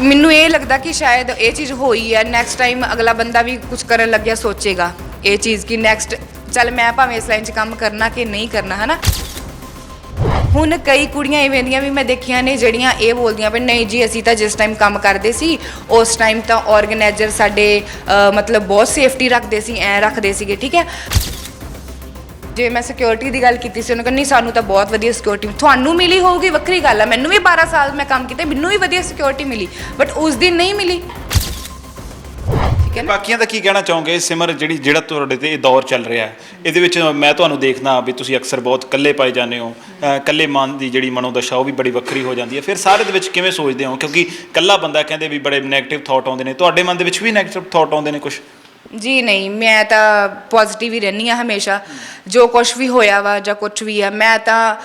ਮੈਨੂੰ ਇਹ ਲੱਗਦਾ ਕਿ ਸ਼ਾਇਦ ਇਹ ਚੀਜ਼ ਹੋਈ ਹੈ। ਨੈਕਸਟ ਟਾਈਮ ਅਗਲਾ ਬੰਦਾ ਵੀ ਕੁਝ ਕਰਨ ਲੱਗਿਆ ਸੋਚੇਗਾ ਇਹ ਚੀਜ਼ ਕਿ ਨੈਕਸਟ ਚੱਲ ਮੈਂ ਭਾਵੇਂ ਇਸ ਲਾਈਨ 'ਚ ਕੰਮ ਕਰਨਾ ਕਿ ਨਹੀਂ ਕਰਨਾ ਹਨਾ? ਹੁਣ ਕਈ ਕੁੜੀਆਂ ਇਵੇਂ ਦੀਆਂ ਵੀ ਮੈਂ ਦੇਖੀਆਂ ਨੇ ਜਿਹੜੀਆਂ ਇਹ ਬੋਲਦੀਆਂ ਵੀ ਨਹੀਂ ਜੀ ਅਸੀਂ ਤਾਂ ਜਿਸ ਟਾਈਮ ਕੰਮ ਕਰਦੇ ਸੀ ਉਸ ਟਾਈਮ ਤਾਂ ਆਰਗੇਨਾਈਜ਼ਰ ਸਾਡੇ ਅ, ਮਤਲਬ ਬਹੁਤ ਸੇਫਟੀ ਰੱਖਦੇ ਸੀ ਐ ਰੱਖਦੇ ਸੀਗੇ ਠੀਕ ਹੈ? ਜੇ ਮੈਂ ਸਿਕਿਉਰਿਟੀ ਦੀ ਗੱਲ ਕੀਤੀ ਸੀ, ਉਹਨੇ ਕਹਿੰਦਾ ਨਹੀਂ, ਸਾਨੂੰ ਤਾਂ ਬਹੁਤ ਵਧੀਆ ਸਿਕਿਉਰਿਟੀ ਤੁਹਾਨੂੰ ਮਿਲੀ ਹੋਊਗੀ, ਵੱਖਰੀ ਗੱਲ ਆ। ਮੈਨੂੰ ਵੀ 12 ਸਾਲ ਮੈਂ ਕੰਮ ਕੀਤਾ, ਮੈਨੂੰ ਵੀ ਵਧੀਆ ਸਿਕਿਉਰਿਟੀ ਮਿਲੀ ਬਟ ਉਸ ਦਿਨ ਨਹੀਂ ਮਿਲੀ। ਠੀਕ ਹੈ ਨਾ? ਬਾਕੀਆਂ ਦਾ ਕੀ ਕਹਿਣਾ ਚਾਹੋਗੇ? ਸਿਮਰ, ਜਿਹੜੀ, ਜਿਹੜਾ ਤੁਹਾਡੇ ਤੇ ਇਹ ਦੌਰ ਚੱਲ ਰਿਹਾ ਹੈ, ਇਹਦੇ ਵਿੱਚ ਮੈਂ ਤੁਹਾਨੂੰ ਦੇਖਦਾ ਵੀ ਤੁਸੀਂ ਅਕਸਰ ਬਹੁਤ ਇਕੱਲੇ ਪਾਏ ਜਾਂਦੇ ਹੋ। ਅਹ ਇਕੱਲੇ ਮਨ ਦੀ ਜਿਹੜੀ ਮਨੋਦਸ਼ਾ, ਉਹ ਵੀ ਬੜੀ ਵੱਖਰੀ ਹੋ ਜਾਂਦੀ ਹੈ। ਫਿਰ ਸਾਰੇ ਦੇ ਵਿੱਚ ਕਿਵੇਂ ਸੋਚਦੇ ਹੋ? ਕਿਉਂਕਿ ਇਕੱਲਾ ਬੰਦਾ ਕਹਿੰਦੇ ਵੀ ਬੜੇ 네ਗੇਟਿਵ ਥਾਟ ਆਉਂਦੇ ਨੇ, ਤੁਹਾਡੇ ਮਨ ਦੇ ਵਿੱਚ ਵੀ 네ਗੇਟਿਵ ਥਾਟ ਆਉਂਦੇ ਨੇ ਕੁਝ ਜੀ ਨਹੀਂ, ਮੈਂ ਤਾਂ ਪੋਜ਼ਿਟਿਵ ਹੀ ਰਹਿੰਦੀ ਆ ਹਮੇਸ਼ਾ। ਜੋ ਕੁਝ ਵੀ ਹੋਇਆ ਵਾ ਜਾਂ ਕੁਝ ਵੀ ਆ, ਮੈਂ ਤਾਂ,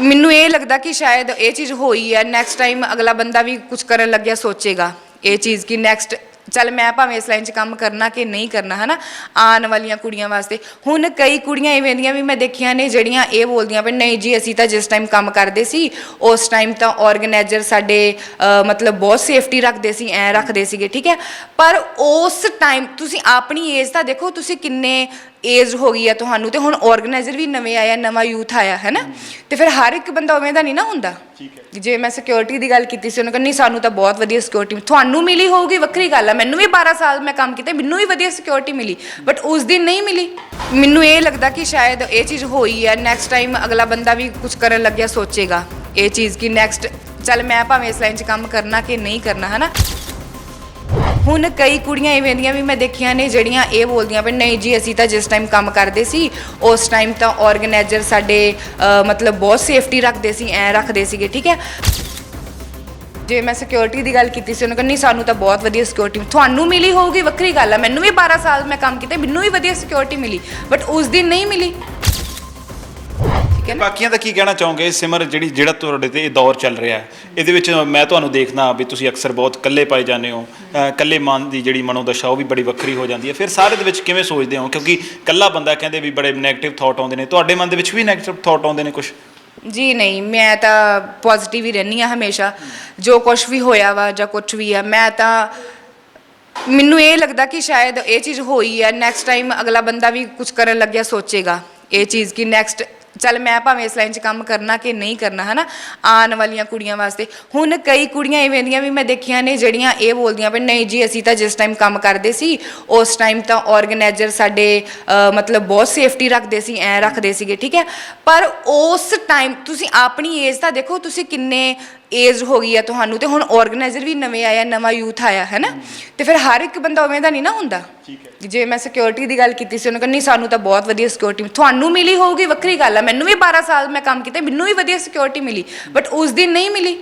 ਮੈਨੂੰ ਇਹ ਲੱਗਦਾ ਕਿ ਸ਼ਾਇਦ ਇਹ ਚੀਜ਼ ਹੋਈ ਹੈ ਨੈਕਸਟ ਟਾਈਮ ਅਗਲਾ ਬੰਦਾ ਵੀ ਕੁਝ ਕਰਨ ਲੱਗਿਆ ਸੋਚੇਗਾ। ਇਹ ਚੀਜ਼ ਕਿ ਨੈਕਸਟ ਚੱਲ ਮੈਂ ਭਾਵੇਂ ਇਸ ਲਾਈਨ 'ਚ ਕੰਮ ਕਰਨਾ ਕਿ ਨਹੀਂ ਕਰਨਾ, ਹਨਾ? ਆਉਣ ਵਾਲੀਆਂ ਕੁੜੀਆਂ ਵਾਸਤੇ। ਹੁਣ ਕਈ ਕੁੜੀਆਂ ਇਵੇਂ ਦੀਆਂ ਵੀ ਮੈਂ ਦੇਖੀਆਂ ਨੇ ਜਿਹੜੀਆਂ ਇਹ ਬੋਲਦੀਆਂ ਵੀ ਨਹੀਂ ਜੀ, ਅਸੀਂ ਤਾਂ ਜਿਸ ਟਾਈਮ ਕੰਮ ਕਰਦੇ ਸੀ, ਉਸ ਟਾਈਮ ਤਾਂ ਆਰਗੇਨਾਈਜ਼ਰ ਸਾਡੇ ਮਤਲਬ ਬਹੁਤ ਸੇਫਟੀ ਰੱਖਦੇ ਸੀ, ਐ ਰੱਖਦੇ ਸੀਗੇ, ਠੀਕ ਹੈ? ਪਰ ਉਸ ਟਾਈਮ ਤੁਸੀਂ ਆਪਣੀ ਏਜ ਤਾਂ ਦੇਖੋ, ਤੁਸੀਂ ਕਿੰਨੇ ਏਜ ਹੋ ਗਈ ਆ ਤੁਹਾਨੂੰ ਤੇ ਹੁਣ ਆਰਗੇਨਾਈਜ਼ਰ ਵੀ ਨਵੇਂ ਆਇਆ ਨਵਾਂ ਯੂਥ ਆਇਆ ਹੈ ਨਾ? ਤੇ ਫਿਰ ਹਰ ਇੱਕ ਬੰਦਾ ਉਵੇਂ ਦਾ ਨਹੀਂ ਨਾ ਹੁੰਦਾ? ਠੀਕ ਹੈ। ਜੇ ਮੈਂ ਸਿਕਿਉਰਿਟੀ ਦੀ ਗੱਲ ਕੀਤੀ ਸੀ ਉਹਨੇ ਕਹਿੰਦਾ ਸਾਨੂੰ ਤਾਂ ਬਹੁਤ ਵਧੀਆ ਸਿਕਿਉਰਿਟੀ ਤੁਹਾਨੂੰ ਮਿਲੀ ਹੋਊਗੀ ਵੱਖਰੀ ਗੱਲ ਆ। ਮੈਨੂੰ ਵੀ 12 ਸਾਲ ਮੈਂ ਕੰਮ ਕੀਤਾ ਮੈਨੂੰ ਵੀ ਵਧੀਆ ਸਿਕਿਉਰਿਟੀ ਮਿਲੀ ਬਟ ਉਸ ਦਿਨ ਨਹੀਂ ਮਿਲੀ। ਮੈਨੂੰ ਇਹ ਲੱਗਦਾ ਕਿ ਸ਼ਾਇਦ ਇਹ ਚੀਜ਼ ਹੋਈ ਹੈ ਨੈਕਸਟ ਟਾਈਮ ਅਗਲਾ ਬੰਦਾ ਵੀ ਕੁਝ ਕਰਨ ਲੱਗਿਆ ਸੋਚੇਗਾ ਇਹ ਚੀਜ਼ ਕਿ ਨੈਕਸਟ ਚੱਲ ਮੈਂ ਭਾਵੇਂ ਇਸ ਲਾਈਨ 'ਚ ਕੰਮ ਕਰਨਾ ਕਿ ਨਹੀਂ ਕਰਨਾ ਹਨਾ ਹੁਣ ਕਈ ਕੁੜੀਆਂ ਇਵੇਂ ਦੀਆਂ ਵੀ ਮੈਂ ਦੇਖੀਆਂ ਨੇ ਜਿਹੜੀਆਂ ਇਹ ਬੋਲਦੀਆਂ ਵੀ ਨਹੀਂ ਜੀ ਅਸੀਂ ਤਾਂ ਜਿਸ ਟਾਈਮ ਕੰਮ ਕਰਦੇ ਸੀ ਉਸ ਟਾਈਮ ਤਾਂ ਆਰਗੇਨਾਈਜ਼ਰ ਸਾਡੇ ਅ, ਮਤਲਬ ਬਹੁਤ ਸੇਫਟੀ ਰੱਖਦੇ ਸੀ ਐ ਰੱਖਦੇ ਸੀਗੇ ਠੀਕ ਹੈ? ਜੇ ਮੈਂ ਸਿਕਿਉਰਿਟੀ ਦੀ ਗੱਲ ਕੀਤੀ ਸੀ ਉਹਨੇ ਕਹਿੰਦਾ ਸਾਨੂੰ ਤਾਂ ਬਹੁਤ ਵਧੀਆ ਸਿਕਿਉਰਿਟੀ ਤੁਹਾਨੂੰ ਮਿਲੀ ਹੋਊਗੀ ਵੱਖਰੀ ਗੱਲ ਆ। ਮੈਨੂੰ ਵੀ 12 ਸਾਲ ਮੈਂ ਕੰਮ ਕੀਤੇ ਮੈਨੂੰ ਵੀ ਵਧੀਆ ਸਿਕਿਉਰਿਟੀ ਮਿਲੀ। ਬਟ ਉਸ ਦਿਨ ਨਹੀਂ ਮਿਲੀ। ਠੀਕ ਹੈ ਨਾ? ਬਾਕੀਆਂ ਦਾ ਕੀ ਕਹਿਣਾ ਚਾਹੋਗੇ? ਸਿਮਰ ਜਿਹੜੀ ਜਿਹੜਾ ਤੁਹਾਡੇ ਤੇ ਇਹ ਦੌਰ ਚੱਲ ਰਿਹਾ ਹੈ ਇਹਦੇ ਵਿੱਚ ਮੈਂ ਤੁਹਾਨੂੰ ਦੇਖਦਾ ਵੀ ਤੁਸੀਂ ਅਕਸਰ ਬਹੁਤ ਇਕੱਲੇ ਪਾਏ ਜਾਂਦੇ ਹੋ। ਇਕੱਲੇ ਮਨ ਦੀ ਜਿਹੜੀ ਮਨੋਦਸ਼ਾ ਉਹ ਵੀ ਬੜੀ ਵੱਖਰੀ ਹੋ ਜਾਂਦੀ ਹੈ। ਫਿਰ ਸਾਰੇ ਦੇ ਵਿੱਚ ਕਿਵੇਂ ਸੋਚਦੇ ਹੋ? ਕਿਉਂਕਿ ਇਕੱਲਾ ਬੰਦਾ ਕਹਿੰਦੇ ਵੀ ਬੜੇ 네ਗੇਟਿਵ ਥਾਟ ਆਉਂਦੇ ਨੇ। ਤੁਹਾਡੇ ਮਨ ਦੇ ਵਿੱਚ ਵੀ 네ਗੇਟਿਵ ਥਾਟ ਆਉਂਦੇ ਨੇ ਕੁਝ ਜੀ ਨਹੀਂ ਮੈਂ ਤਾਂ ਪੋਜ਼ਿਟਿਵ ਹੀ ਰਹਿੰਦੀ ਆ ਹਮੇਸ਼ਾ। ਜੋ ਕੁਝ ਵੀ ਹੋਇਆ ਵਾ ਜਾਂ ਕੁਝ ਵੀ ਆ ਮੈਂ ਤਾਂ ਮੈਨੂੰ ਇਹ ਲੱਗਦਾ ਕਿ ਸ਼ਾਇਦ ਇਹ ਚੀਜ਼ ਹੋਈ ਹੈ। ਨੈਕਸਟ ਟਾਈਮ ਅਗਲਾ ਬੰਦਾ ਵੀ ਕੁਝ ਕਰਨ ਲੱਗਿਆ ਸੋਚੇਗਾ ਇਹ ਚੀਜ਼ ਕਿ ਨੈਕਸਟ ਚੱਲ ਮੈਂ ਭਾਵੇਂ ਇਸ ਲਾਈਨ 'ਚ ਕੰਮ ਕਰਨਾ ਕਿ ਨਹੀਂ ਕਰਨਾ, ਹਨਾ? ਆਉਣ ਵਾਲੀਆਂ ਕੁੜੀਆਂ ਵਾਸਤੇ। ਹੁਣ ਕਈ ਕੁੜੀਆਂ ਇਵੇਂ ਦੀਆਂ ਵੀ ਮੈਂ ਦੇਖੀਆਂ ਨੇ ਜਿਹੜੀਆਂ ਇਹ ਬੋਲਦੀਆਂ ਵੀ ਨਹੀਂ ਜੀ, ਅਸੀਂ ਤਾਂ ਜਿਸ ਟਾਈਮ ਕੰਮ ਕਰਦੇ ਸੀ, ਉਸ ਟਾਈਮ ਤਾਂ ਆਰਗੇਨਾਈਜ਼ਰ ਸਾਡੇ ਮਤਲਬ ਬਹੁਤ ਸੇਫਟੀ ਰੱਖਦੇ ਸੀ, ਐ ਰੱਖਦੇ ਸੀਗੇ, ਠੀਕ ਹੈ? ਪਰ ਉਸ ਟਾਈਮ ਤੁਸੀਂ ਆਪਣੀ ਏਜ ਤਾਂ ਦੇਖੋ, ਤੁਸੀਂ ਕਿੰਨੇ ਏਜ ਹੋ ਗਈ ਆ ਤੁਹਾਨੂੰ ਤੇ ਹੁਣ ਆਰਗੇਨਾਈਜ਼ਰ ਵੀ ਨਵੇਂ ਆਇਆ ਨਵਾਂ ਯੂਥ ਆਇਆ ਹੈ ਨਾ ਤੇ ਫਿਰ ਹਰ ਇੱਕ ਬੰਦਾ ਉਵੇਂ ਦਾ ਨਹੀਂ ਨਾ ਹੁੰਦਾ? ਠੀਕ ਹੈ। ਜੇ ਮੈਂ ਸਿਕਿਉਰਿਟੀ ਦੀ ਗੱਲ ਕੀਤੀ ਸੀ ਉਹਨੇ ਕਹਿੰਦਾ ਨਹੀਂ ਸਾਨੂੰ ਤਾਂ ਬਹੁਤ ਵਧੀਆ ਸਿਕਿਉਰਿਟੀ ਤੁਹਾਨੂੰ ਮਿਲੀ ਹੋਊਗੀ ਵੱਖਰੀ ਗੱਲ ਆ। ਮੈਨੂੰ ਵੀ 12 ਸਾਲ ਮੈਂ ਕੰਮ ਕੀਤਾ ਮੈਨੂੰ ਵੀ ਵਧੀਆ ਸਿਕਿਉਰਿਟੀ ਮਿਲੀ ਬਟ ਉਸ ਦਿਨ ਨਹੀਂ ਮਿਲੀ।